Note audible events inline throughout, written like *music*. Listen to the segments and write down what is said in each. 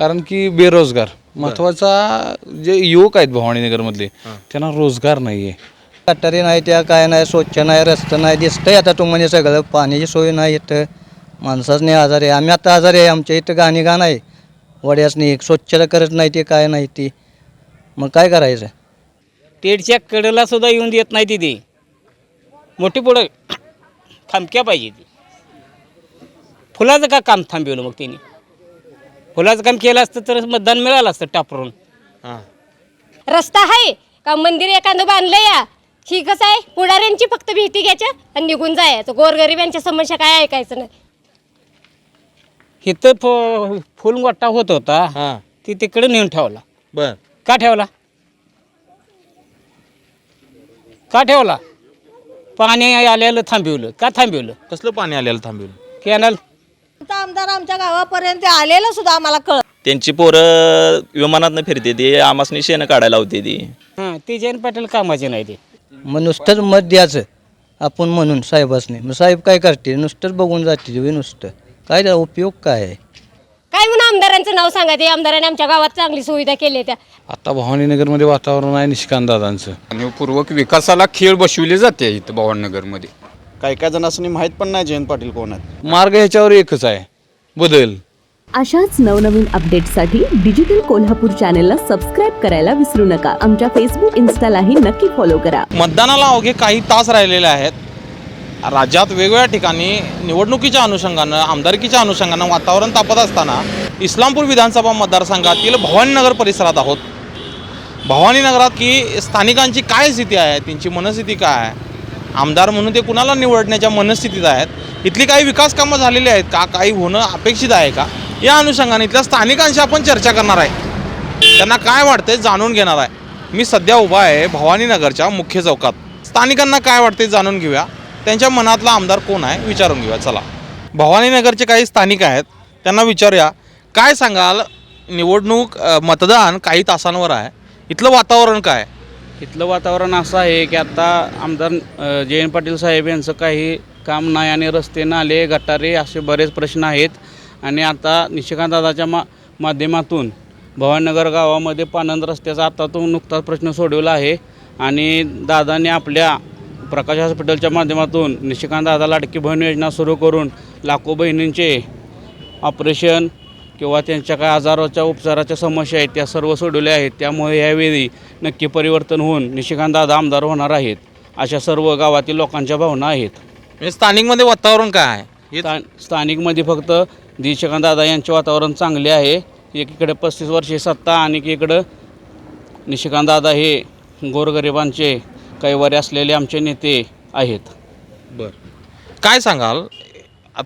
कारण की बेरोजगार. महत्त्वाचा जे युवक आहेत भवानीनगरमधले त्यांना रोजगार नाही आहे गटारी नाही त्या काय नाही स्वच्छ नाही रस्तं नाही दिसतंय आता तुम्हाला सगळं. पाण्याची सोय नाही इथं. माणसाच आजार आहे. आम्ही आता आजारी आहे. आमच्या इथं गाणी गाणं आहे. वड्यासनी स्वच्छता करत नाही ते काय नाही ती. मग काय करायचं? पेडच्या कडेला सुद्धा येऊन देत नाही तिथे मोठी पुढं थांबक्या पाहिजे ती. फुलाचं का काम थांबवलं मग त्यांनी? फुलाचं काम केलं असतं तर मतदान मिळालं असतं टापरून. रस्ता आहे. का मंदिर एखादं बांधलं या? ही कसं आहे? पुढाऱ्यांची फक्त भीती घ्यायच्या आणि निघून जायचं. गोरगरिबांच्या समस्या काय ऐकायचं नाही. इथं फ फुल गोट्टा होत होता. हां. ती तिकडे नेऊन ठेवला. बर. का ठेवला? का ठेवला? पाणी आलेलं थांबवलं. का थांबवलं? कसलं पाणी आलेलं थांबवलं? कॅनल. आता आमदार आमच्या गावापर्यंत आलेलं सुद्धा आम्हाला कळ त्यांची पोरं विमानातनं फिरते ती. आमासनी शेणं काढायला होते ती. हां ती जयंत पाटील कामाचे नाही ते. मग नुसतंच मत द्यायचं. आपण म्हणून साहेबासनी. मग साहेब काय करते नुसतंच बघून जाते तुम्ही नुसतं. काय त्याचा उपयोग काय? आहे काय म्हणून आमदारांचं नाव सांगा ते? आमदारांनी आमच्या गावात चांगली सुविधा केली त्या. आता भवानीनगरमध्ये वातावरण आहे निष्कांत दादांचं. जाणीवपूर्वक विकासाला खेळ बसविले जाते इथं भवाननगरमध्ये. काही काय जणांनी माहीत पण नाही जयंत पाटील कोण आहेत. मार्ग ह्याच्यावर एकच आहे बदल. अशाच नवनवीन अपडेट्ससाठी डिजिटल कोल्हापूर चॅनेलला सबस्क्राईब करायला विसरू नका. आमच्या फेसबुक इन्स्टालाही नक्की फॉलो करा. मतदानाला अवघे काही तास राहिलेले आहेत. राज्यात वेगवेगळ्या ठिकाणी निवडणुकीच्या अनुषंगानं आमदारकीच्या अनुषंगानं वातावरण तापत असताना इस्लामपूर विधानसभा मतदारसंघातील भवानीनगर परिसरात आहोत. भवानीनगरात की स्थानिकांची काय स्थिती आहे त्यांची मनस्थिती काय आहे? आमदार म्हणून ते कुणाला निवडण्याच्या मनस्थितीत आहेत? इथली काही विकास कामं झालेली आहेत का? काही होणं अपेक्षित आहे का? या अनुषंगाने इथल्या स्थानिकांशी आपण चर्चा करणार आहे. त्यांना काय वाटते जाणून घेणार आहे. मी सध्या उभा आहे भवानीनगरच्या मुख्य चौकात. स्थानिकांना काय वाटते जाणून घेऊया. त्यांच्या मनातला आमदार कोण आहे विचारून घेऊया. चला. भवानीनगरचे काही स्थानिक आहेत. त्यांना विचारूया. काय सांगाल? निवडणूक मतदान काही तासांवर आहे. इथलं वातावरण काय? इथलं वातावरण असं आहे की आता आमदार जयंत पाटील साहेब यांचं काही काम नाही आणि रस्ते नाले गटारे असे बरेच प्रश्न आहेत. आणि आता निशिकांत दादाच्या मा माध्यमातून भवानगर गावामध्ये पानंद रस्त्याचा आता तो नुकताच प्रश्न सोडवला आहे. आणि दादाने आपल्या प्रकाश हॉस्पिटलच्या माध्यमातून निशिकांत दादा लाडकी बहीण योजना सुरू करून लाखो बहिणींचे ऑपरेशन किंवा त्यांच्या काय आजाराच्या उपचाराच्या समस्या आहेत त्या सर्व सोडवल्या आहेत. त्यामुळे यावेळी नक्की परिवर्तन होऊन निशिकांत दादा आमदार होणार आहेत. अशा सर्व गावातील लोकांच्या भावना आहेत. म्हणजे स्थानिकमध्ये वातावरण काय आहे? हे स्था स्थानिकमध्ये फक्त निशिकांत दादा यांचे वातावरण चांगले आहे. एकीकडे पस्तीस वर्षे सत्ता आणि एकीकडं निशिकांत दादा हे गोरगरिबांचे कैवारी असलेले आमचे नेते आहेत. बर. काय सांगाल?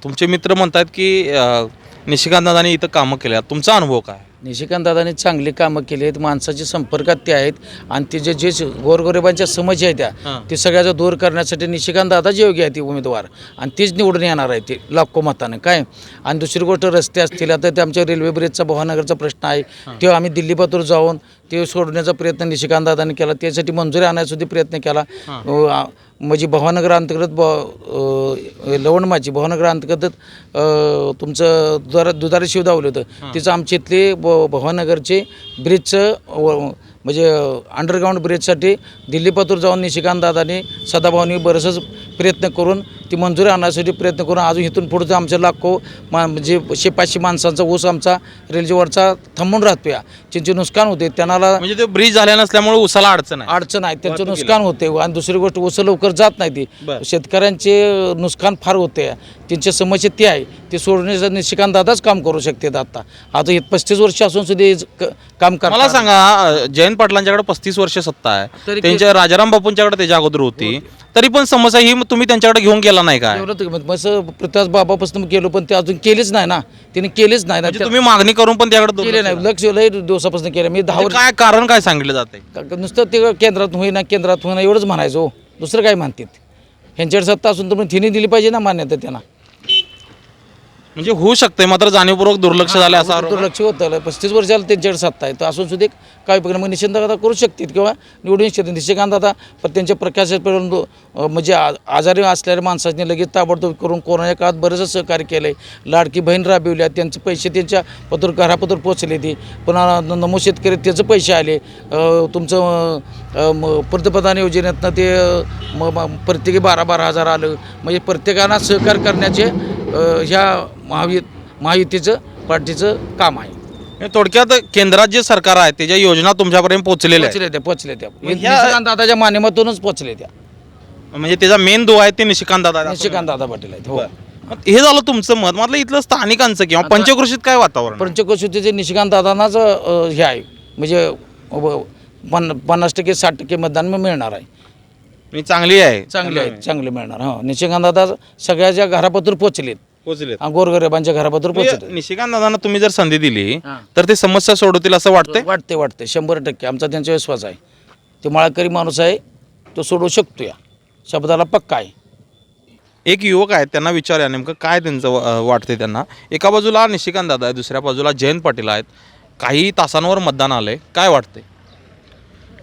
तुमचे मित्र म्हणतात की अ, निशिकांत दादानी इथं कामं केल्या तुमचा अनुभव काय? निशिकांत दादाने चांगली कामं केली आहेत माणसाच्या संपर्कात ते आहेत आणि ते जे जे गोरगरिबांच्या समस्या आहेत त्या ते सगळ्याचा दूर करण्यासाठी निशिकांत दादाच योग्य आहे ते उमेदवार. आणि तीच निवडून येणार आहे ते लाखो मताने. काय? आणि दुसरी गोष्ट रस्ते असतील आता ते आमच्या रेल्वे ब्रिजचा भवानगरचा प्रश्न आहे. तो आम्ही दिल्लीपातूर जाऊन ते सोडण्याचा प्रयत्न निशिकांत दादाने केला. त्यासाठी मंजुरी आणायसाठी प्रयत्न केला. अ, म्हणजे भवानगर अंतर्गत ब अ, लवणमाची भवानगर अंतर्गत अ, तुमचं दुधार दुधारी शिव दावलं होतं. तिचं आमच्या इथले ब भवानगरचे ब्रिजचं व- म्हणजे अंडरग्राऊंड ब्रिजसाठी दिल्लीपातूर जाऊन निशिकांत दादाने सदाभाऊनी बरंचसं प्रयत्न करून ती मंजुरी आणण्यासाठी प्रयत्न करून अजून इथून पुढचं आमच्या लाखो मा म्हणजे शे पाचशे माणसांचा ऊस आमचा रेल्वेवरचा थांबून राहतो या त्यांचे नुकसान होते त्यांना म्हणजे ते ब्रिज झाल्या नसल्यामुळे उसाला अडचण आहे. अडचण आहे. त्यांचं नुकसान होते आणि दुसरी गोष्ट ऊस लवकर जात नाही ती. शेतकऱ्यांचे नुकसान फार होते. त्यांच्या समस्या ते आहे. ते सोडण्याचं निशिकांत दादाच काम करू शकतात आता. आता हे पस्तीस वर्ष असून सुद्धा काम करतात. मला सांगा जयंत पाटलांच्याकडे पस्तीस वर्ष सत्ता आहे. त्यांच्या राजाराम बापूंच्याकडे त्याच्या अगोदर होती. तरी पण समस्या ही तुम्ही त्यांच्याकडे घेऊन गेला नाही काय? एवढं तर मग बाबापासून केलं पण ते अजून केलेच नाही ना. त्याने केलेच नाही ना. म्हणजे तुम्ही मागणी करून पण त्याकडे केले दुर्लक्ष नाही लक्ष लय दिवसापासून केलं. मी दहा म्हणजे वर्ष काय कारण काय सांगितलं जाते का- नुसतं ते केंद्रात होईना केंद्रात होईना एवढंच म्हणायचं. हो दुसरं काय म्हणतात ह्यांच्याकडे सत्ता असून तर मग तिने दिली पाहिजे ना मान्यता त्यांना. म्हणजे होऊ शकते मात्र जाणीवपूर्वक दुर्लक्ष झालं असं आरोप आहे. दुर्लक्ष होतं पस्तीस वर्षाला त्यांच्याकडे सत्ता आहे. तर असून सुद्धा काय उपयोग नाही. मग निश्चित करू शकतील किंवा निवडून शकतील. निशिकांत दादा पण त्यांच्या प्रकाशापर्यंत म्हणजे आ- आजारी असलेल्या माणसाने लगेच ताबडतोब करून कोरोनाच्या काळात बरंच सहकार्य केलं आहे लाडकी बहीण राबविल्या. त्यांचे पैसे त्यांच्या पत्र घरापत्र पोचले ते. पुन्हा नमो शेतकरी त्याचे पैसे आले. तुमचं म- पंतप्रधान योजनेतनं ते प्रत्येकी बारा बारा हजार आलं. म्हणजे प्रत्येकाला सहकार्य करण्याचे ह्या महावि महायुतीचं पार्टीचं काम आहे. थोडक्यात केंद्रात जे सरकार आहे त्याच्या योजना तुमच्यापर्यंत पोहोचलेल्या पोचले त्या पोचले त्या. दादाच्या माध्यमातूनच पोचले त्या. म्हणजे त्याचा मेन दो आहे ते निशिकांत दादा. निशिकांत दादा पाटील आहेत हो. हे झालं तुमचं मत. म्हटलं इथलं स्थानिकांचं किंवा पंचकृषीत काय वातावरण? आहे? पंचकोशीचे निशिकांत दादांनाच हे आहे. म्हणजे पन्नास टक्के साठ टक्के मतदान मग मिळणार आहे. म्हणजे चांगली आहे. चांगले आहेत चांगले मिळणार. हो निशिकांत दादा सगळ्याच्या घरापत्र पोचलेत पोहोचले आणि गोरगरिबांच्या घरापत्र पोचले निशिकांत दादांना तुम्ही जर संधी दिली हां. तर ते समस्या सोडवतील असं वाटतंय? वाटते वाटते शंभर टक्के. आमचा त्यांचा विश्वास आहे. ते माळकरी माणूस आहे तो सोडवू शकतो या शब्दाला पक्का आहे. एक युवक आहेत त्यांना विचारूया नेमकं काय त्यांचं अं, वाटतंय त्यांना. एका बाजूला निशिकांत दादा आहे दुसऱ्या बाजूला जयंत पाटील आहेत. काही तासांवर मतदान आलंय. काय वाटतंय?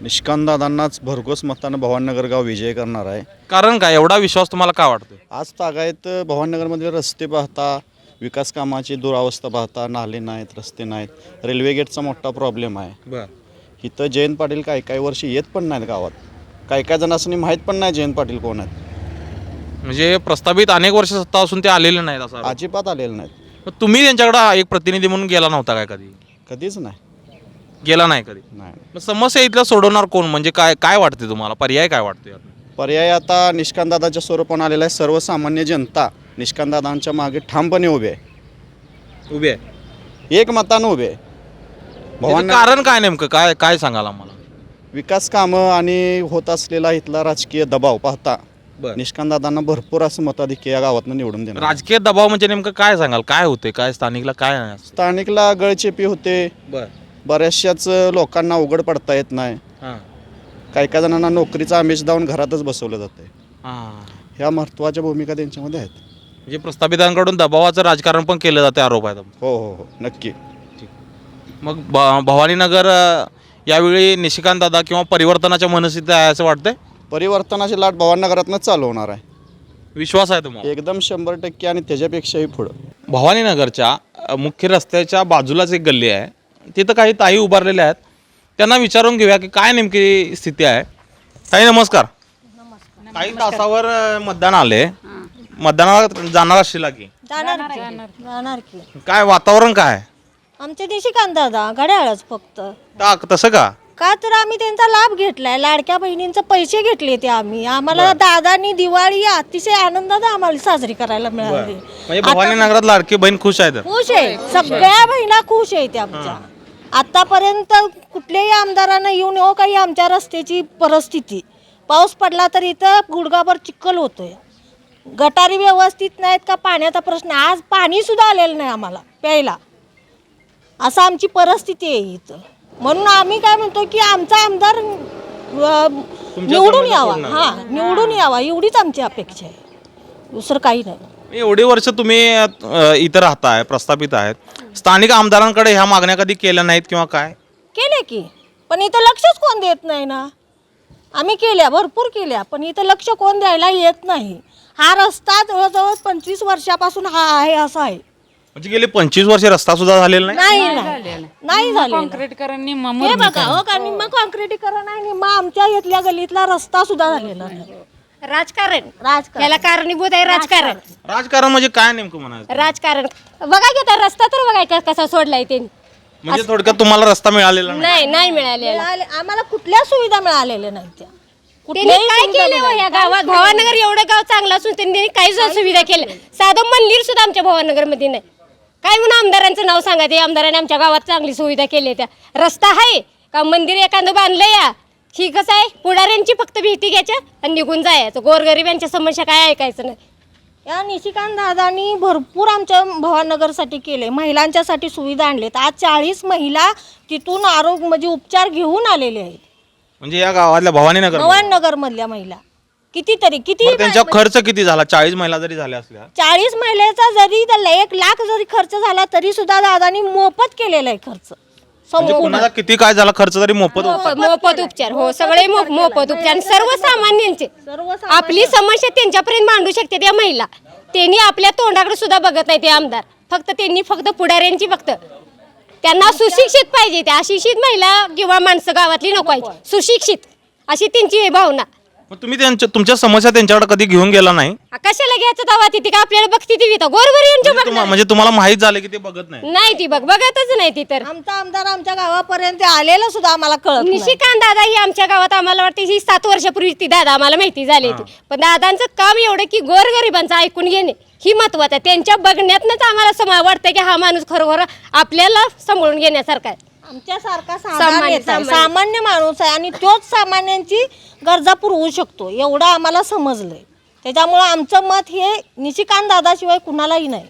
निष्कांतदादांनाच भरघोस मतानं भवाननगर गाव विजय करणार आहे. कारण काय? एवढा विश्वास तुम्हाला काय वाटतोय आज तागायत भवाननगरमधले रस्ते पाहता विकास कामाची दुरावस्था पाहता नाले नाहीत रस्ते नाहीत रेल्वे गेटचा मोठा प्रॉब्लेम आहे. इथं जयंत पाटील काही काही वर्षी येत पण नाहीत गावात. काही काही जणांनी माहीत पण नाही जयंत पाटील कोण आहेत. म्हणजे प्रस्तावित अनेक वर्ष सत्ता असून ते आलेले नाहीत असं. अजिबात आलेले नाहीत. मग तुम्ही त्यांच्याकडे एक प्रतिनिधी म्हणून गेला नव्हता काय कधी? कधीच नाही. गेला नाही कधी? नाही. मग समस्या इथल्या सोडवणार कोण? म्हणजे काय काय वाटते तुम्हाला? पर्याय काय वाटते पर्याय आता निष्कांतदादाच्या स्वरूपाने आलेला आहे. सर्वसामान्य जनता निष्कांतदादांच्या मागे ठामपणे उभे आहे. उभे आहे? एक मतानं उभे आहे. भवान कारण काय नेमकं? काय काय सांगाल आम्हाला? विकास कामं आणि होत असलेला इथला राजकीय दबाव पाहता बरं. निष्कांतदादांना भरपूर असं मताधिक्य या गावातनं निवडून देणार. राजकीय दबाव म्हणजे नेमकं काय सांगाल? काय होते काय स्थानिकला काय? स्थानिकला गळचेपी होते. बर. बऱ्याचशाच लोकांना उघड पडता येत नाही. हां. काही काही जणांना नोकरीचा आमिष दावून घरातच बसवलं जातं हां. ह्या महत्त्वाच्या भूमिका त्यांच्यामध्ये आहेत. म्हणजे प्रस्थापितांकडून दबावाचं राजकारण पण केलं जाते आरोप आहे हो हो हो. नक्की. मग भ- भवानीनगर अं, यावेळी निशिकांत दादा किंवा परिवर्तनाच्या मनस्थितीत आहे असं वाटतंय? परिवर्तनाची लाट भवाननगरातनंच चालू होणार आहे. विश्वास आहे तुम्हाला? एकदम शंभर टक्के आणि त्याच्यापेक्षाही पुढं. भवानीनगरच्या अ, मुख्य रस्त्याच्या बाजूलाच एक गल्ली आहे. तिथं काही ताई उभारलेल्या आहेत. त्यांना विचारून घेऊया की काय नेमकी स्थिती आहे. ताई नमस्कार. काही तासावर अ, मतदान आले. मतदानाला जाणार असशील की. जाणार की. जाणार की. काय वातावरण काय? आहे? आमचे निशिकांत दादा घड्याळच फक्त. तसं का? का तर आम्ही त्यांचा लाभ घेतलाय. लाडक्या बहिणींचे पैसे घेतले ते आम्ही. आम्हाला दादानी दिवाळी अतिशय आनंदात आम्हाला साजरी करायला मिळाली. म्हणजे भवानीनगरात लाडकी बहीण खुश आहेत. खुश आहे. सगळ्या बहिणा खुश आहेत आमच्या. आतापर्यंत कुठल्याही आमदारानं येऊन हो काही आमच्या रस्त्याची परिस्थिती. पाऊस पडला तर इथं गुडगाभर चिखल होतोय. गटारी व्यवस्थित नाहीत का पाण्याचा प्रश्न? आज पाणी सुद्धा आलेलं नाही आम्हाला प्यायला. असं आमची परिस्थिती आहे इथं. म्हणून आम्ही काय म्हणतो की आमचा आमदार अं, निवडून यावा. हा निवडून यावा. एवढीच आमची अपेक्षा आहे. दुसरं काही नाही. एवढी वर्ष तुम्ही अ, इथं राहताय प्रस्थापित आहेत. स्थानिक आमदारांकडे ह्या मागण्या कधी केल्या नाहीत किंवा काय? केले की. पण इथं लक्षच कोण देत नाही ना? आम्ही केल्या भरपूर केल्या पण इथं लक्ष कोण द्यायला येत नाही? हा रस्ता जवळजवळ पंचवीस वर्षापासून हा आहे असा आहे. म्हणजे गेले पंचवीस वर्ष रस्ता सुद्धा झालेला नाही? नाही झाले हे बघा हो का? निम्मा कॉन्क्रिटीकरण आहे निम्मा आमच्या इथल्या गलीतला रस्ता सुद्धा झालेला नाही. राजकारण. राजकारण. याला कारणीभूत आहे राजकारण. राजकारण. म्हणजे काय नेमकं म्हणायचं? राजकारण. बघा की आता रस्ता तर बघा क- कसा सोडलाय त्यांनी. म्हणजे थोडक्यात तुम्हाला रस्ता मिळालेला नाही. नाही नाही मिळालेला. मिळाले आम्हाला कुठल्या सुविधा मिळालेल्या नाहीत त्या. त्यांनी काय केलं हो या गावात? भवानगर एवढं गाव चांगलं असून त्यांनी काही सुविधा केल्या. साधं मंदिर सुद्धा आमच्या भवानगरमध्ये नाही. काय म्हणून आमदारांचं नाव सांगा ते? आमदारांनी आमच्या गावात चांगली सुविधा केली त्या. रस्ता आहे. का मंदिर एखादं बांधलं या? ही कसं आहे? पुढाऱ्यांची फक्त भीती घ्यायच्या आणि निघून जायचं. गोरगरिबांच्या समस्या काय ऐकायचं नाही. या निशिकांत दादानी भरपूर आमच्या भवानगरसाठी केले. महिलांच्यासाठी सुविधा आणलेत. आज चाळीस महिला तिथून आरोग्य म्हणजे उपचार घेऊन आलेले आहेत. म्हणजे या गावातल्या भवानीनगर भवाननगर मधल्या महिला. कितीतरी किती बरं, त्यांच्या खर्च किती झाला? चाळीस महिला जरी झाल्या असल्या. चाळीस महिलेचा जरी त्याला एक लाख जरी खर्च झाला तरी सुद्धा दादानी मोफत केलेला आहे खर्च. म्हणजे किती काय झाला खर्च तरी मोफत होता. मोफत मोफत उपचार हो सगळे मो- मोफत उपचार. आणि सर्वसामान्यांचे. सर्वसामान्य- आपली समस्या त्यांच्यापर्यंत मांडू शकते त्या महिला. त्यांनी आपल्या तोंडाकडे सुद्धा बघत नाही ते आमदार. फक्त त्यांनी फक्त पुढाऱ्यांची फक्त. त्यांना सुशिक्षित पाहिजे त्या. अशिक्षित महिला किंवा माणसं गावातली नको आहेत. सुशिक्षित. अशी त्यांची भावना. मग तुम्ही त्यांच्या तुमच्या समस्या त्यांच्याकडे कधी घेऊन गेला नाही. कशाला घ्यायचं दावा तिथे का आपल्याला बघती ती गोरगरी यांच्या म्हणजे तुम्हा- म्हणजे तुम्हाला माहीत झालं की ते बघत नाही. नाही ती बघ बघतच नाही ती तर. आमचा आमदार आमच्या गावापर्यंत आलेला सुद्धा आम्हाला कळत नाही. निशिकांत दादा ही आमच्या गावात आम्हाला वाटते ही सात वर्षापूर्वी ती दादा आम्हाला माहिती झाली होती. पण दादांचं काम एवढं की गोरगरिबांचं ऐकून घेणे ही महत्वाचं आहे. त्यांच्या बघण्यातनंच आम्हाला समा वाटतं की हा माणूस खरोखर आपल्याला सांभाळून घेण्यासारखा आहे. आमच्यासारखा सामान्य- आहे. माणूस आहे आणि तोच सामान्यांची गरजा पुरवू शकतो. एवढं आम्हाला समजलंय. त्याच्यामुळं आमचं मत हे निशिकांत दादाशिवाय कुणालाही नाही.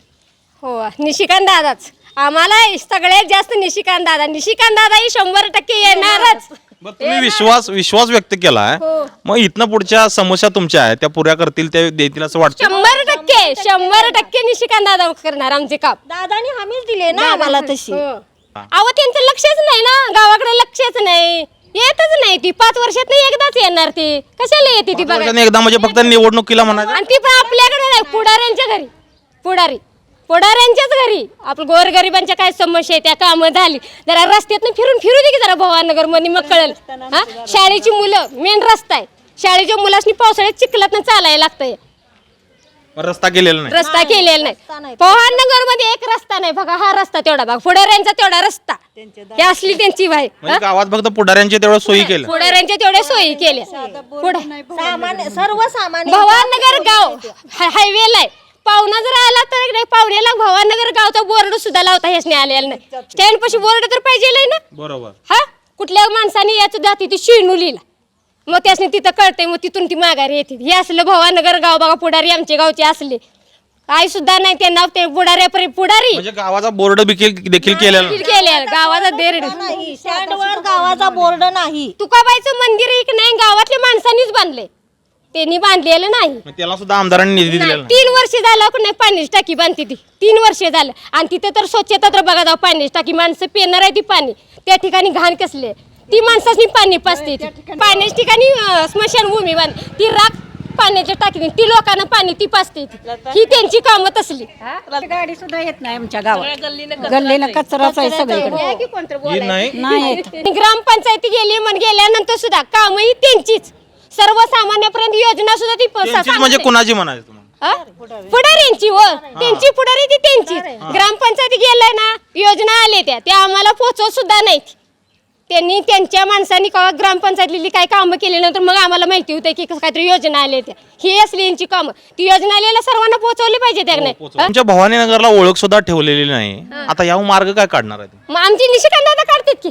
हो निशिकांत दादाच. आम्हाला सगळ्यात जास्त निशिकांत दादा. निशिकांत दादा ही शंभर टक्के येणारच. बरं, तुम्ही विश्वास विश्वास व्यक्त केलाय. हो. मग इथनं पुढच्या समस्या तुमच्या आहेत. त्या पुऱ्या करतील त्या देतील असं वाटतं? शंभर टक्के शंभर टक्के निशिकांत दादा करणार आमचे काम. दादानी हमीच दिले ना आम्हाला तशी. हो. अहो त्यांचं लक्षच नाही ना. गावाकडे लक्षच नाही. येतच नाही ती. पाच वर्षात एकदाच येणार ती. कशाला येते ती बघा. वर्षाने एकदा म्हणजे फक्त निवडणुकीला म्हणायचं? आणि ती पण आपल्याकडे नाही. पुढाऱ्यांच्या घरी. पुढारी. पुढाऱ्यांच्याच घरी. आपलं गोरगरिबांच्या काय समस्या आहे? त्या कामं झाली. जरा रस्त्यातनं फिरून फिरू दे की जरा भवानगरमध्ये मग कळेल हा? शाळेची मुलं मेन रस्ता आहे. शाळेच्या मुलांनी पावसाळ्यात चिखलातनं चालायला लागतंय. रस्ता केलेला नाही. रस्ता केलेला नाही. पवारनगरमध्ये एक रस्ता नाही बघा हा रस्ता तेवढा बघा. पुढाऱ्यांचा तेवढा रस्ता. ही असली त्यांची भाई म्हणजे गावात फक्त पुढाऱ्यांचे तेवढं सोयी केलं. पुढाऱ्यांच्या तेवढ्या सोयी केल्या पुढे सामान्य सर्वसामान्य भवानगर गाव हायवेला आहे पाहुणा जर आला तर नाही पाहुण्याला भवानगर गावचा बोर्ड सुद्धा लावता हेच आलेला नाही. स्टँड पाशी बोर्ड तर पाहिजे ना. बरोबर. हा? कुठल्या माणसाने याचं जाती ती शिणू लिहिला. मग त्यासनी तिथं कळतंय मग तिथून ती माघारी येते. हे असलं भवानगर गाव बघा पुढारी आमचे गावचे असले. काय सुद्धा नाही त्यांना ते पुढाऱ्यापर्यंत पुढारी. म्हणजे गावाचा बोर्ड देखील देखील केलेला. नाही. केले गावाचा देरड नाही स्टँडवर गावाचा बोर्ड नाही. तुकाबाईचं मंदिर एक नाही गावातल्या माणसांनीच बांधले त्यांनी बांधलेलं नाही. मग त्याला सुद्धा आमदारांनी निधी दिलेला नाही. तीन वर्ष झालं का नाही पाण्याची टाकी बांधते ती. तीन वर्ष झालं. आणि तिथं तर स्वच्छता तर बघा जाऊ पाण्याची टाकी. माणसं पेणार आहे ती पाणी. त्या ठिकाणी घाण कसले. ती माणसाची पाणी पाजते ती. पाण्याच्या ठिकाणी स्मशानभूमी बांध. ती राख पाण्याच्या टाकीने ती लोकांना पाणी ती पाजते ती. ही त्यांची कामं तसली. गाडी सुद्धा येत नाही आमच्या गावात. गल्लीनं कचराच आहे. सगळीकडे. ही. नाही. नाही *laughs* ग्रामपंचायती गेली म्हण गेल्यानंतर सुद्धा कामं ही त्यांचीच. सर्वसामान्यापर्यंत योजना सुद्धा ती म्हणजे नाही. कुणाची म्हणायचं तुम्हाला? हा? पुढाऱ्यांची व त्यांची पुढारी ती त्यांचीच. ग्रामपंचायती गेलाय ना योजना आले त्या. त्या आम्हाला पोहोचवत सुद्धा नाहीत. त्यांनी त्यांच्या माणसांनी कवा ग्रामपंचायतली काय कामं केल्यानंतर मग आम्हाला माहिती होतं की काहीतरी योजना आल्या त्या. ही असली यांची कामं. ती योजना आलेल्या सर्वांना पोहोचवली पाहिजे त्या नाही हा? तुमच्या भवानी नगरला ओळख सुद्धा ठेवलेली नाही. आता यावर मार्ग काय काढणार आहे मग आमची निशिकांत दादा काढतात की.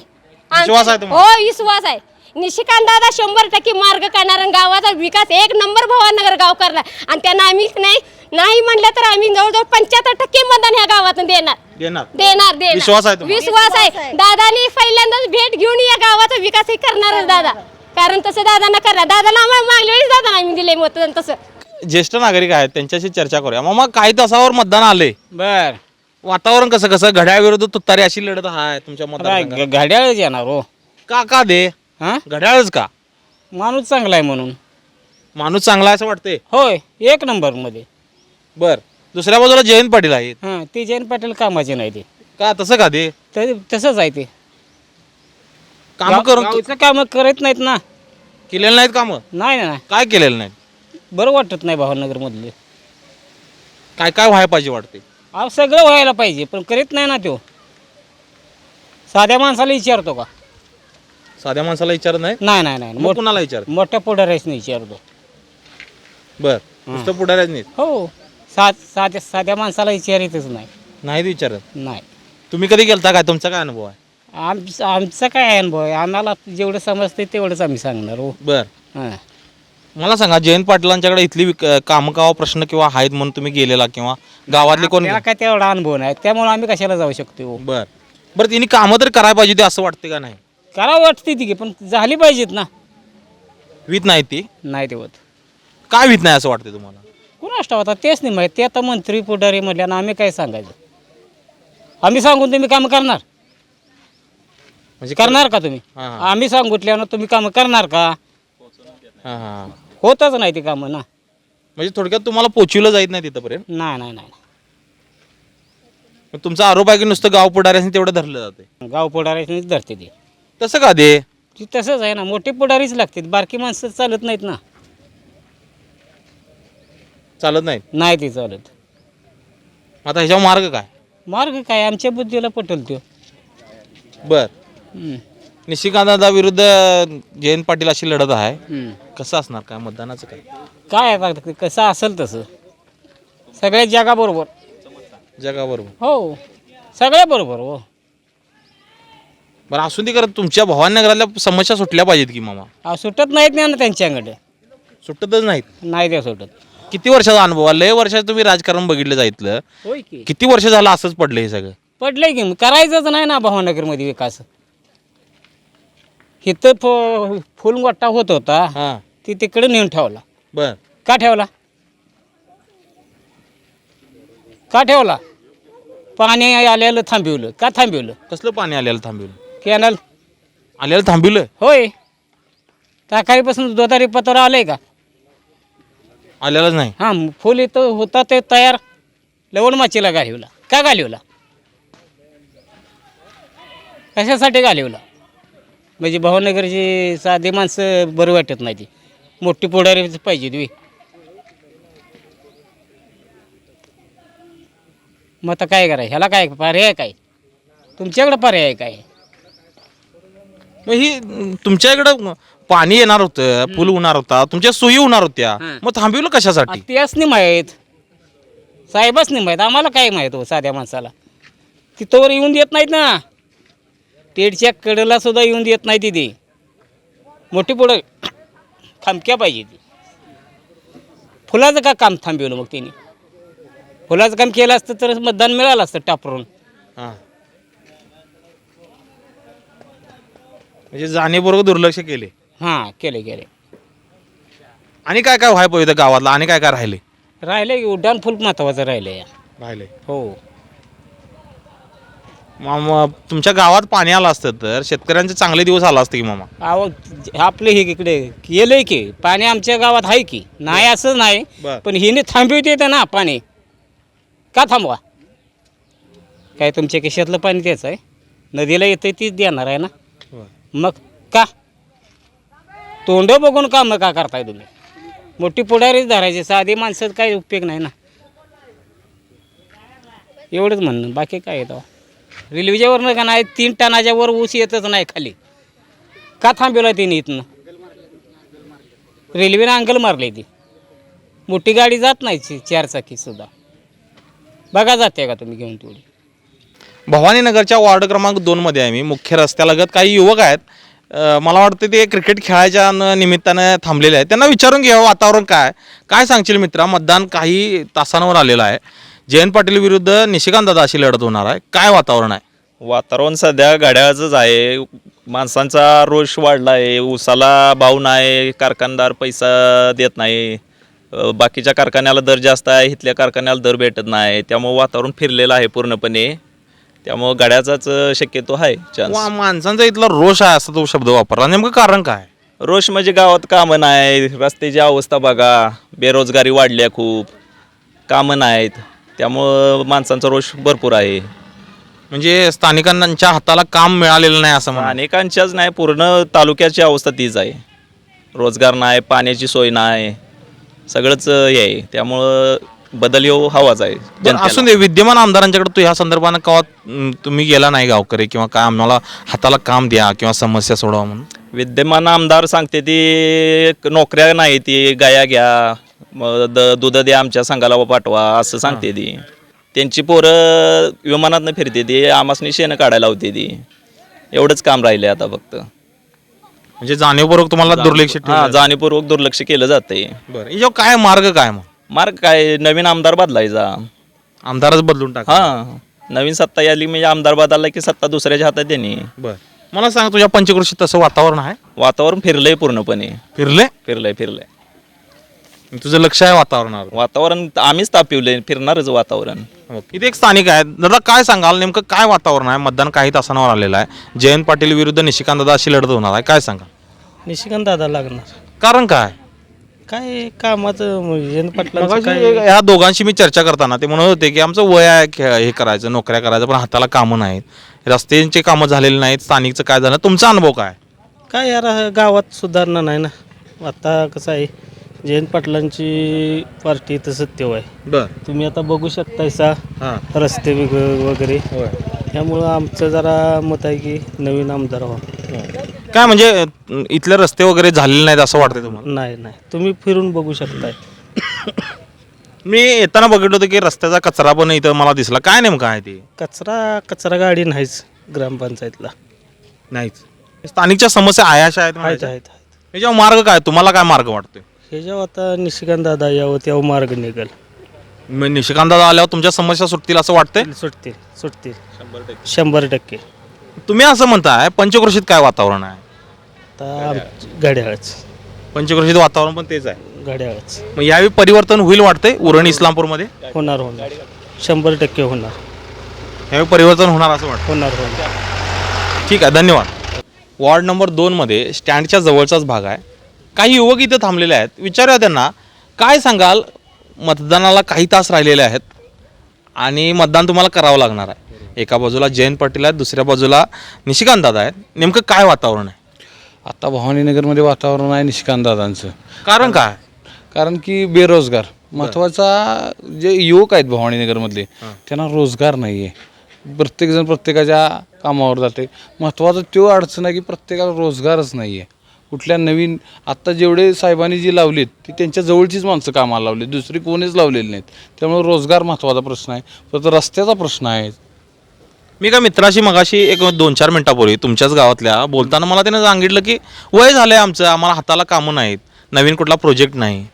विश्वास आहे तुम्हाला? हो विश्वास आहे. निशिकांत दादा शंभर टक्के मार्ग काढणार आणि गावाचा विकास एक नंबर भवानगर गाव करणार आणि त्यांना आम्ही नाही नाही म्हणलं तर आम्ही जवळजवळ पंच्याहत्तर टक्के मतदान ह्या गावातून देणार. देणार. देणार विश्वास आहे तुम्हाला? विश्वास आहे. दादानी पहिल्यांदाच भेट घेऊन या गावाचा विकास हे करणारच दादा. कारण तसं दादांना करणार. दादाला आम्हाला मागल्या वेळेस दादा आम्ही दिले मतदान तसं. ज्येष्ठ नागरिक आहेत त्यांच्याशी चर्चा करूया. मग मग काही तासावर मतदान आले. बर. वातावरण कसं कसं? घड्याळ विरुद्ध तुतारी अशी लढत आहे तुमच्या मतदार घड्याळच येणार हो. का का दे? हा? घड्याळच का? माणूस चांगला आहे म्हणून. माणूस चांगला आहे असं वाटते होय एक नंबरमध्ये बर. दुसऱ्या बाजूला जयंत पाटील आहेत. हां ते जयंत पाटील कामाचे नाही ते. का तसं का तर तसंच आहे ते. काम करून गावचं कामं करत नाहीत ना. केलेलं नाहीत काम? नाही ना. काय केलेलं नाहीत? बरं वाटत नाही भावनगरमधले काय काय व्हायला पाहिजे वाटते अहो सगळं व्हायला पाहिजे पण करीत नाही ना तो साध्या माणसाला विचारतो का? साध्या माणसाला विचारत नाही नाही नाही नाही. मग मोठ- कुणाला विचार मोठ्या पुढाऱ्यासनी विचारतो. बर. नुसतं पुढाऱ्याच नाहीत हो. सा साध्या साध्या माणसाला विचारितच नाही. नाहीत विचारत? नाही. तुम्ही कधी गेलता काय? तुमचा काय अनुभव आहे? आमचा आमचा काय अनुभव आहे? आम्हाला जेवढं समजते तेवढंच आम्ही सांगणार हो. बर. हां. मला सांगा जयंत पाटलांच्याकडे इथली विक- कामं कावा प्रश्न किंवा आहेत म्हणून तुम्ही गेलेला किंवा गावातले कोण आपल्याला काय तेवढा अनुभव नाही. त्यामुळे आम्ही कशाला जाऊ शकतो हो? बर. बरं तिने कामं तर करायला पाहिजे ते असं वाटते का नाही? करावं वाटते ती की पण झाली पाहिजेत ना. वीत नाही ती? नाही तेवत काय भीत नाही असं वाटतं तुम्हाला? ठाव आता तेच नाही माहीत ते आता मंत्री पुढारी म्हटल्यानं आम्ही काय सांगायचं? आम्ही सांगून तुम्ही कामं करणार. म्हणजे करणार का तुम्ही. आम्ही सांगितल्यानं तुम्ही कामं करणार का? हां हां. होतच नाही ती कामं ना. म्हणजे थोडक्यात तुम्हाला पोचवलं जात नाही तिथंपर्यंत? नाही नाही नाही मग तुमचा आरोप आहे की नुसतं गाव पुढाऱ्यांनी तेवढं धरलं जाते गाव पुढारीच धरते ते. तसं का दे ती तसंच आहे ना मोठी पुढारीच लागते. बारकी माणसं चालत नाहीत ना. चालत नाही नाही ती चालत. आता ह्याच्यावर मार्ग काय? मार्ग काय? आमच्या बुद्धीला पटल तो. बर. हम्म. निशिकांतदा विरुद्ध जयंत पाटील अशी लढत आहे. हम्म. कसं असणार? काय मतदानाचं काय? काय आहे कसं असेल तसं. सगळ्या जगाबरोबर. जगाबरोबर. हो. सगळ्या बरोबर हो. बरं असून ती करत तुमच्या भवानीनगरातल्या समस्या सुटल्या पाहिजेत की मामा? अहो, सुटत नाहीत ना त्यांच्याकडे. सुटतच नाहीत. नाही त्या सुटत. किती वर्षाचा अनुभव आहे? लय वर्षात तुम्ही राजकारण बघितलं जायतलं होय की. किती वर्ष झालं असंच पडलं हे सगळं? पडलंय की. मग करायचंच नाही ना भावनगरमध्ये विकास. इथं फ फुलगोट्टा होत होता. हां. ती तिकडे नेऊन ठेवला. बर. का ठेवला? का ठेवला? पाणी आलेलं थांबवलं. का थांबवलं? कसलं पाणी आलेलं थांबवलं? कॅनल. आलेलं थांबवलं? होय. ताकारीपासून दोतारी पत्र आलंय का? आलेलंच नाही. हां फुल इथं होता ते तयार. लवण माचीला घालिवला. का घालिवला? कशासाठी घालिवला? म्हणजे भावनगरची साधी माणसं बरं वाटत नाही ती. मोठी पुढारी पाहिजे तुम्ही मग आता काय करा ह्याला काय पर्याय काय? तुमच्याकडे पर्याय काय? मग ही अं, तुमच्या इकडं पाणी येणार होतं पूल होणार होता तुमच्या सोयी होणार होत्या. मग थांबवलं कशासाठी? तेच नाही माहीत. साहेबच नाही माहीत. आम्हाला काय माहीत हो साध्या माणसाला? तिथंवर येऊन देत नाहीत ना. टेडच्या कडेला सुद्धा येऊन देत नाही तिथे मोठी पुढं थांबक्या पाहिजे ती. फुलाचं का काम थांबवलं मग तिने? फुलाचं काम केलं असतं तर मतदान मिळालं असतं टापरून. म्हणजे जाणीवपूर्वक दुर्लक्ष केले. हां केले केले. आणि काय काय व्हाय पाहिजे गावातलं? आणि काय काय राहिले? राहिले की उड्डाण फुल महत्वाचं राहिलं. राहिले. हो. मामा तुमच्या गावात पाणी आलं असतं तर शेतकऱ्यांचे चांगले दिवस आला असते की मामा? अहो आपलं हे इकडे गेलंय की पाणी आमच्या गावात आहे की? नाही असं नाही बर. पण हिने थांबवते येतं ना पाणी. का थांबवा? काय तुमच्या खिशातलं पाणी तेच आहे? नदीला येतं तीच देणार आहे ना? मग का? तोंड बघून कामं का करताय तुम्ही? मोठी पुढारीच धरायची साधी माणसं काही उपयोग नाही ना. एवढंच म्हणणं बाकी काय येतं रेल्वेच्यावरनं का नाही तीन टनाच्या वर ऊस येतच नाही खाली. का थांबवला तिने इथनं? रेल्वेनं अंगल मारली ती. मोठी गाडी जात नाही चारचाकीसुद्धा बघा जाते का तुम्ही घेऊन तेवढी. भवानीनगरच्या वार्ड क्रमांक दोनमध्ये आहे मी. मुख्य रस्त्यालगत काही युवक आहेत. मला वाटतं ते क्रिकेट खेळायच्या न- निमित्तानं थांबलेले आहे त्यांना विचारून घ्या वातावरण काय काय सांगशील मित्रा मतदान काही तासांवर आलेलं आहे. जयंत पाटील विरुद्ध निशिकांत दादा अशी लढत होणार आहे. काय वातावरण आहे? वातावरण सध्या घड्याळाचंच आहे. माणसांचा रोष वाढला आहे. ऊसाला भाव नाही. कारखानदार पैसा देत नाही. अ, बाकीच्या कारखान्याला दर जास्त आहे. इथल्या कारखान्याला दर भेटत नाही. त्यामुळे वातावरण फिरलेलं आहे पूर्णपणे. त्यामुळं गाड्याचाच शक्यतो आहे चान्स वा माणसांचा इथला रोष आहे असा तो शब्द वापरला. नेमकं कारण काय? रोष म्हणजे गावात कामं नाही रस्त्याची अवस्था बघा बेरोजगारी वाढली आहे खूप कामं नाहीत. त्यामुळं माणसांचा रोष भरपूर आहे. म्हणजे स्थानिकांच्या हाताला काम मिळालेलं नाही असं म्हणा. अनेकांच्याच नाही पूर्ण तालुक्याची अवस्था तीच आहे. रोजगार नाही पाण्याची सोय नाही सगळंच हे आहे. त्यामुळं बदल येऊ हवाच आहे जनतेला. असून दे विद्यमान आमदारांच्याकडे तू ह्या संदर्भानं कवा अं, तुम्ही गेला नाही गावकरी किंवा काय आम्हाला हाताला काम द्या किंवा समस्या सोडवा म्हणून? विद्यमान आमदार सांगते ती नोकऱ्या नाही ती गाया घ्या मग द दूध द्या आमच्या संघाला पाठवा असं सांगते ती. त्यांची पोरं विमानातनं फिरते ती आमासनी शेणं काढायला होते ती. एवढंच काम राहिले आता फक्त. म्हणजे जाणीवपूर्वक तुम्हाला दुर्लक्ष हा जाणीवपूर्वक दुर्लक्ष केलं जाते बरं याच्यावर काय मार्ग काय मग? मार्ग काय नवीन आमदार बदलायचा. आमदारच बदलून टाक हा नवीन सत्ता आली म्हणजे आमदार बदलला की सत्ता दुसऱ्याच्या हातात देणे बर. मला सांग तुझ्या पंचकृषीत तसं वातावरण आहे? वातावरण फिरलंय पूर्णपणे. फिरले फिरलंय फिरलंय. तुझं लक्ष आहे वातावरणावर? वातावरण आम्हीच तापिवले फिरणारच वातावरण. इथे एक स्थानिक आहे. दादा काय सांगाल? नेमकं काय वातावरण आहे? मतदान काही तासांवर आलेलं आहे. जयंत पाटील विरुद्ध निशिकांत दादा अशी लढत होणार आहे. काय सांगा निशिकांत दादा लागणार. कारण काय? काय कामाचं जयंत मगाशी एक- ह्या दोघांशी मी चर्चा करताना ते म्हणत होते की आमचं वय आहे खे- हे करायचं नोकऱ्या करायचं पण हाताला कामं नाहीत. रस्त्यांची कामं झालेली नाहीत स्थानिकचं काय झालं तुमचा अनुभव काय? काय यार गावात सुधारणा नाही ना. आता कसं आहे जयंत पाटलांची पार्टी इथं सत्य आहे बर. तुम्ही आता बघू शकताय सा हां. रस्ते वेग- वगैरे. त्यामुळं आमचं जरा मत आहे की नवीन आमदार व्हा काय म्हणजे अं, इथले रस्ते वगैरे झालेले नाहीत असं वाटतंय तुम्हाला? नाही नाही. तुम्ही फिरून बघू शकताय. मी येताना बघितलं होतं की रस्त्याचा कचरा पण इथं मला दिसला. काय नेमकं आहे ते? कचरा कचरा गाडी नाहीच ग्रामपंचायतला. नाहीच. स्थानिकच्या समस्या आहे अशा आहेत आहेत म्हणायच्या? आहेत आहेत. याच्यावर मार्ग काय? तुम्हाला काय मार्ग वाटतोय? हे जेव्हा आता निशिकांत दादा यावं तेव्हा मार्ग निघेल. मग निशिकांत दादा आल्यावर तुमच्या समस्या सुटतील असं वाटतंय? सुटतील सुटतील. शंभर टक्के. तुम्ही असं म्हणताय पंचक्रोशीत काय वातावरण आहे? घड्याळच. पंचक्रोशीत वातावरण पण तेच आहे. घड्याळच. मग यावेळी परिवर्तन होईल वाटतंय उरण इस्लामपूरमध्ये? होणार होणार. शंभर टक्के होणार. यावेळी परिवर्तन होणार असं वाटतं होणार होणार. ठीक आहे धन्यवाद. वॉर्ड नंबर दोनमध्ये स्टँडच्या जवळचाच भाग आहे. काही युवक इथं थांबलेले आहेत. विचारूया त्यांना काय सांगाल? मतदानाला काही तास राहिलेले आहेत आणि मतदान तुम्हाला करावं लागणार आहे. एका बाजूला जयंत पाटील आहेत दुसऱ्या बाजूला निशिकांत दादा आहेत. नेमकं काय वातावरण आहे? आता भवानीनगरमध्ये वातावरण आहे निशिकांत दादांचं. कारण काय? कारण की बेरोजगार. महत्त्वाचा जे युवक आहेत भवानीनगरमधले त्यांना रोजगार नाही आहे प्रत्येकजण प्रत्येकाच्या कामावर जाते. महत्त्वाचं तो अडचण आहे की प्रत्येकाला रोजगारच नाही आहे कुठल्या नवीन आत्ता जेवढे साहेबांनी जी लावलीत ती त्यांच्या जवळचीच माणसं कामाला लावली दुसरी कोणीच लावलेली नाहीत. त्यामुळे रोजगार महत्त्वाचा प्रश्न आहे परत रस्त्याचा प्रश्न आहे. मी एका मित्राशी मगाशी एक दोन चार मिनिटापूर्वी तुमच्याच गावातल्या बोलताना मला त्यानं सांगितलं की वय झालंय आमचं आम्हाला हाताला कामं नाहीत नवीन कुठला प्रोजेक्ट नाही.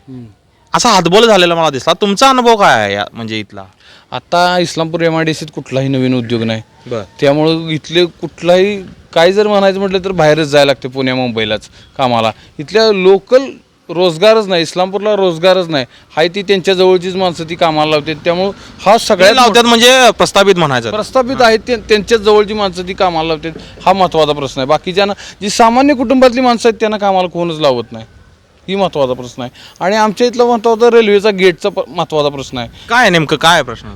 असा हातबोल झालेला मला दिसला. तुमचा अनुभव काय आहे या म्हणजे इथला? आता इस्लामपूर एम आय डी सीत कुठलाही नवीन उद्योग नाही. बर. त्यामुळं इथले कुठलाही काय जर म्हणायचं म्हटलं तर बाहेरच जायला लागते पुण्या मुंबईलाच कामाला. इथल्या लोकल रोजगारच नाही इस्लामपूरला रोजगारच नाही. हाय ती त्यांच्या जवळचीच माणसं ती कामाला लावते. त्यामुळं हा सगळे सगळ्यात लावतात म्हणजे प्रस्तावित म्हणायचं. प्रस्थापित आहेत ते त्यांच्याच जवळची माणसं ती कामाला लावतात हा महत्त्वाचा प्रश्न आहे. बाकीच्यांना जी सामान्य कुटुंबातली माणसं आहेत त्यांना कामाला कोणच लावत नाही. ही महत्त्वाचा प्रश्न आहे. आणि आमच्या इथला महत्त्वाचा रेल्वेचा गेटचा प- महत्त्वाचा प्रश्न आहे. काय आहे नेमकं? काय आहे प्रश्न?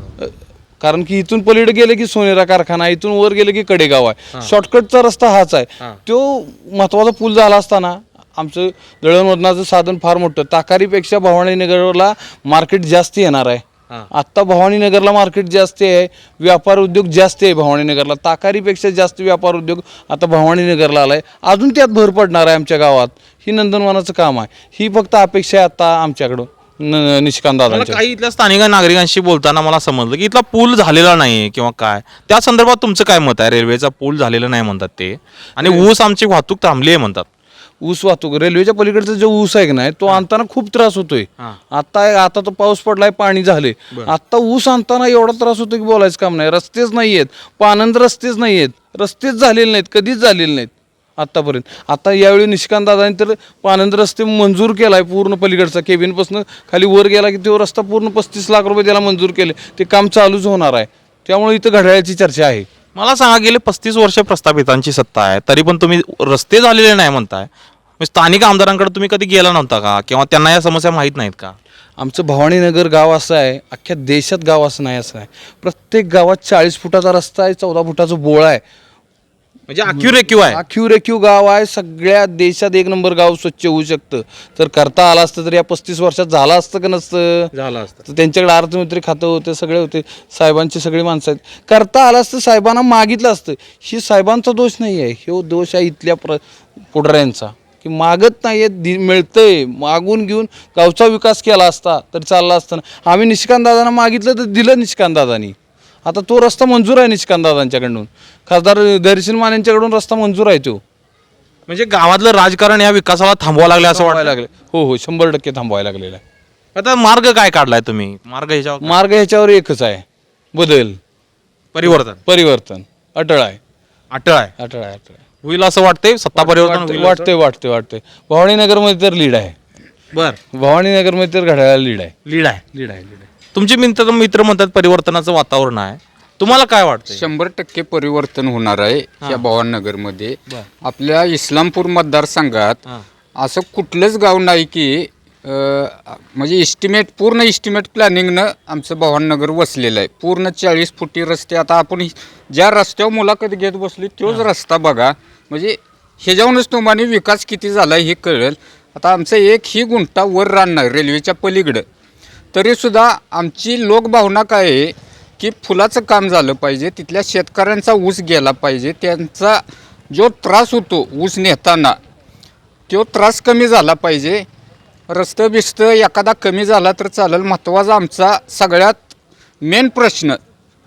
कारण की इथून पलीकडे गेले की सोनेरा कारखाना आहे, इथून वर गेले की कडेगाव आहे. शॉर्टकटचा रस्ता हाच आहे. तो महत्त्वाचा पूल झाला असताना आमचं दळणवळणाचं साधन फार मोठं. ताकारीपेक्षा भवानीनगरला मार्केट जास्त येणार आहे. आत्ता भवानीनगरला मार्केट जास्त आहे व्यापार उद्योग जास्त आहे भवानीनगरला ताकारीपेक्षा जास्त व्यापार उद्योग आता भवानीनगरला आलाय. अजून त्यात भर पडणार आहे आमच्या गावात. ही नंदनवनाचं काम आहे. ही फक्त अपेक्षा आहे आता आमच्याकडं न मला दादांच्या. काही इथल्या स्थानिक नागरिकांशी बोलताना मला समजलं की इथला पूल झालेला नाही किंवा काय. त्या संदर्भात तुमचं काय मत आहे? रेल्वेचा पूल झालेला नाही म्हणतात ते. आणि ऊस आमची वाहतूक थांबली आहे म्हणतात. ऊस वाहतूक रेल्वेच्या पलीकडचा जो ऊस आहे की नाही तो आणताना खूप त्रास होतोय. आता आता तो पाऊस पडलाय पाणी झाले. आता ऊस आणताना एवढा त्रास होतो की बोलायचं काम नाही. रस्तेच नाही आहेत पानंद रस्तेच नाही आहेत रस्तेच झालेले नाहीत कधीच झालेले नाहीत. आतापर्यंत. आता यावेळी निष्कांत दादाने तर पानंद रस्ते मंजूर केलाय पूर्ण पलीकडचा. केबिनपासून खाली वर गेला की तो रस्ता पूर्ण पस्तीस लाख रुपये त्याला मंजूर केले. ते काम चालूच होणार आहे. त्यामुळे इथं घड्याळाची चर्चा आहे. मला सांगा गेले पस्तीस वर्ष प्रस्थापितांची सत्ता आहे तरी पण तुम्ही रस्ते झालेले नाही म्हणताय. मग स्थानिक आमदारांकडे तुम्ही कधी गेला नव्हता का? किंवा त्यांना या समस्या माहीत नाहीत का? आमचं भवानीनगर गाव असं आहे अख्ख्या देशात गाव असं नाही असं आहे प्रत्येक गावात चाळीस फुटाचा रस्ता आहे चौदा फुटाचा बोळा आहे. म्हणजे अक्यू रेक्यू आहे. रेखीव गाव आहे. सगळ्या देशात एक नंबर गाव स्वच्छ होऊ शकतं. तर करता आलं असतं तर या पस्तीस वर्षात झालं असतं का नसतं? झालं असतं. तर त्यांच्याकडे अर्थमंत्री खातं होते सगळे होते. साहेबांची सगळी माणसं आहेत. करता आलं असतं साहेबांना मागितलं असतं. ही साहेबांचा दोष नाही आहे. हे दोष आहे इथल्या प्र पुढाऱ्यांचा. की मागत नाही आहेत दि मिळतंय. मागून घेऊन गावचा विकास केला असता तर चालला असताना आम्ही निष्कांत दादांना मागितलं तर दिलं निष्कांत दादानी. आता तो रस्ता मंजूर आहे निष्कांत दादांच्याकडून. खासदार दर्शन मानेंच्याकडून रस्ता मंजूर आहे तो. म्हणजे गावातलं राजकारण या विकासाला थांबवा लागले असं वाटायला लागले हो हो शंभर टक्के थांबवायला लागलेला आहे. आता मार्ग काय काढलाय तुम्ही? मार्ग ह्याच्यावर मार्ग ह्याच्यावर एकच आहे. बदल. परिवर्तन. परिवर्तन. अटळ आहे. अटळ आहे. अटळ आहे अटळ आहे. होईल असं वाटतंय? सत्ता परिवर्तन होईल वाटते वाटते वाटते वाटते भवानीनगरमध्ये तर लीड आहे. बर. भवानीनगरमध्ये तर घड्याळाला लीड आहे. लीड आहे. लीड आहे लीड आहे. तुमचे मित्र मित्र म्हणतात परिवर्तनाचं वातावरण आहे. तुम्हाला काय वाटतं शंभर टक्के परिवर्तन होणार आहे या भवाननगरमध्ये आपल्या इस्लामपूर मतदारसंघात असं कुठलंच गाव नाही की अं, म्हणजे इस्टिमेट पूर्ण इस्टिमेट प्लॅनिंगनं आमचं भवाननगर वसलेलं आहे. पूर्ण चाळीस फुटी रस्ते. आता आपण ज्या रस्त्यावर मुलाखत घेत बसली तोच रस्ता बघा. म्हणजे ह्याच्यावरूनच तुम्हाला विकास किती झाला हे कळेल. आता आमचं एक ही गुंठा वर राहणार रेल्वेच्या पलीकडं. तरीसुद्धा आमची लोकभावना काय आहे की फुलाचं काम झालं पाहिजे तिथल्या शेतकऱ्यांचा ऊस गेला पाहिजे त्यांचा जो त्रास होतो ऊस नेताना तो त्रास कमी झाला पाहिजे. रस्तं बिस्त एखादा कमी झाला तर चालेल. महत्त्वाचा आमचा सगळ्यात मेन प्रश्न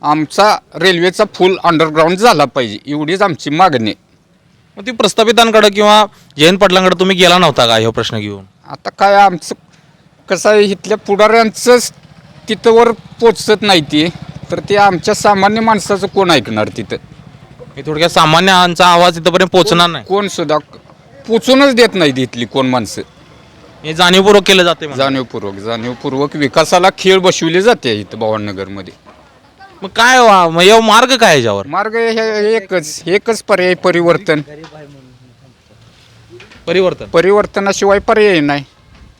आमचा रेल्वेचा फुल अंडरग्राऊंड झाला पाहिजे एवढीच आमची मागणी. मग ती प्रस्थापितांकडे किंवा जयंत पाटलांकडे तुम्ही गेला नव्हता का? हा प्रश्न घेऊन. आता काय आमचं कसं आहे इथल्या पुढाऱ्यांचंच तिथंवर पोचत नाही ती. तर ते आमच्या सामान्य माणसाचं कोण ऐकणार तिथं? हे थोडक्यात सामान्यांचा आवाज इथपर्यंत पोहोचणार नाही. कोण सुद्धा पोचूनच देत नाही इथली कोण माणसं. हे जाणीवपूर्वक केलं जाते. जाणीवपूर्वक जाणीवपूर्वक विकासाला खेळ बसविले जाते इथं भवाननगरमध्ये मग काय वा- मग या मार्ग काय याच्यावर? मार्ग हे एकच एकच पर्याय परिवर्तन. परिवर्तन. परिवर्तनाशिवाय पर्याय नाही.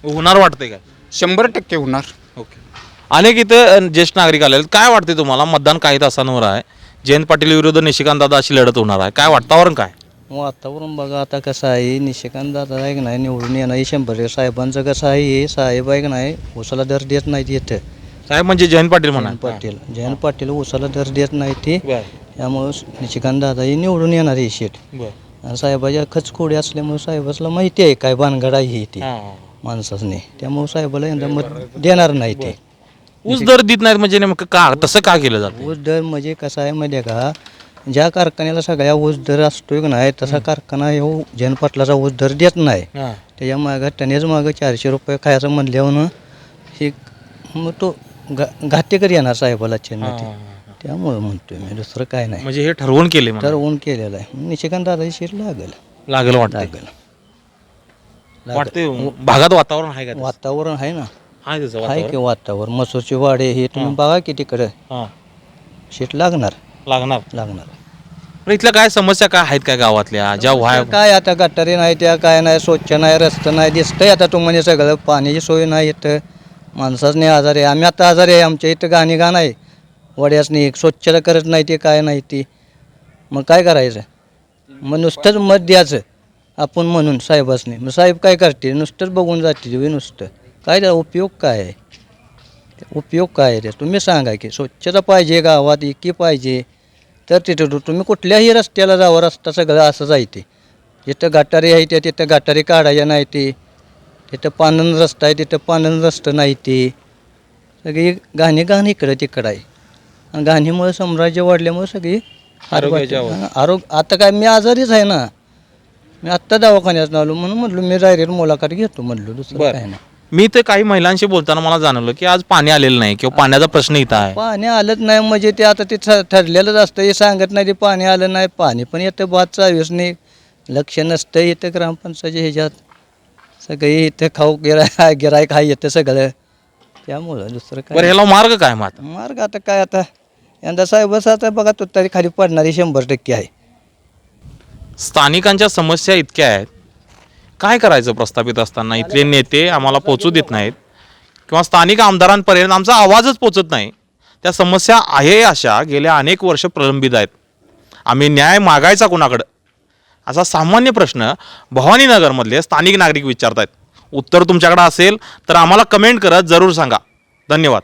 होणार वाटते काय? शंभर टक्के होणार. ओके. अनेक इथं ज्येष्ठ नागरिक आले आहेत. काय वाटते तुम्हाला? मतदान काही तासांवर आहे. जयंत पाटील विरुद्ध निशिकांत दादा अशी लढत होणार आहे. काय वातावरण काय? वातावरण बघा आता कसं आहे. निशिकांत दादा आहे की नाही? निवडून येणार हे शंभर. टक्के. साहेबांचं कसं आहे हे साहेब आहे की नाही उसाला दर देत नाहीत इथं. साहेब म्हणजे जयंत पाटील म्हणा. जयंत पाटील. जयंत पाटील उसाला दर देत नाही ते. त्यामुळं निशिकांत दादा हे निवडून येणार ही शेट आणि साहेबाच्या खचखोडी असल्यामुळे साहेबाला माहिती आहे काय भानगड आहे ही ती. माणसाने त्यामुळे साहेबाला यंदा मत देणार नाही ते. ऊस दर देत नाहीत म्हणजे नेमकं का तसं का केलं जातं ऊस दर म्हणजे कसं आहे माहिती आहे का? ज्या कारखान्याला सगळ्या ऊस दर असतोय की नाही तसा कारखाना ह्यो जैन पाटलाचा ऊस दर देत नाही. त्याच्या मागं टनेज मागं चारशे रुपये खायचं म्हणल्यावर हे मग तो घा घातेकर येणार साहेबाला चिन्ह ते त्यामुळं म्हणतोय मी दुसरं काय नाही. म्हणजे हे ठरवून केले. ठरवून केलेलं आहे. निशिकांत दादाची शीट लागेल. लागेल वाटतं लागेल. वाटते भागात वातावरण आहे का वातावरण आहे ना. आहे त्याचं आहे वातावरण की वातावरण? मसूरची वाडे हे तुम्ही बघा की तिकडं. हां. शीट लागणार. लागणार. लागणार. पण इथल्या काय समस्या काय आहेत काय गावातल्या? ज्या व्हाय काय आता गटारी नाही त्या काय नाही स्वच्छ नाही रस्तं नाही. दिसतंय आता तुम्हाला सगळं. पाण्याची सोय नाही इथं. माणसाचने आजार आहे. आम्ही आता आजारी आहे. आमच्या इथं गाणी गाणं आहे. वड्यासनी स्वच्छता करत नाही ते काय नाही ती. मग काय करायचं? मग नुसतंच मत द्यायचं. आपण म्हणून साहेबासनी. मग साहेब काय करते नुसतंच बघून जाते तुम्ही नुसतं. काय त्याचा उपयोग काय आहे? उपयोग काय आहे ते तुम्ही सांगा की. स्वच्छता पाहिजे गावात एकी पाहिजे. तर तिथं तु- तुम्ही कुठल्याही रस्त्याला जावं रस्ता सगळं असंच आहे ते. जिथं गटारी आहे त्या तिथं गटारी काढायच्या नाही ते. तिथं पानन रस्ता आहे तिथं पानन रस्तं नाही ते. सगळी गाणी गाणी इकडं तिकडं आहे. आणि गाणीमुळे साम्राज्य वाढल्यामुळे सगळी. हां, आरोग्य आता काय मी आजारीच आहे ना. मी आत्ता दवाखान्यात आलो म्हणून म्हटलं मी डायरेक्ट मुलाखत घेतो म्हटलं दुसरं. काय नाही. मी तर काही महिलांशी बोलताना मला जाणवलं की आज पाणी आलेलं नाही किंवा पाण्याचा प्रश्न इथं आहे. पाणी आलंच नाही म्हणजे ते आता ते ठ- ठरलेलंच असतं. हे सांगत नाही ते पाणी आलं नाही पाणी पण येतं भात चावीस नाही. लक्ष नसतं येतं ग्रामपंचायतीच्या ह्याच्यात. सगळी इथं खाऊ गिराय *laughs* गिरायक हा येतं सगळं. त्यामुळं दुसरं बरं काय ह्याला मार्ग काय मग आता? मार्ग आता काय आता? यंदा साहेबच आता बघा तो तरी खाली पडणारी शंभर टक्के आहे. स्थानिकांच्या समस्या इतक्या आहेत. काय करायचं प्रस्थापित असताना? इथले नेते आम्हाला पोचू देत नाहीत. किंवा स्थानिक आमदारांपर्यंत आमचा आवाजच पोचत नाही. त्या समस्या आहे अशा गेल्या अनेक वर्ष प्रलंबित आहेत. आम्ही न्याय मागायचा कुणाकडं? असा सामान्य प्रश्न भवानीनगरमधले स्थानिक नागरिक विचारत आहेत उत्तर तुमच्याकडं असेल तर आम्हाला कमेंट करत जरूर सांगा. धन्यवाद.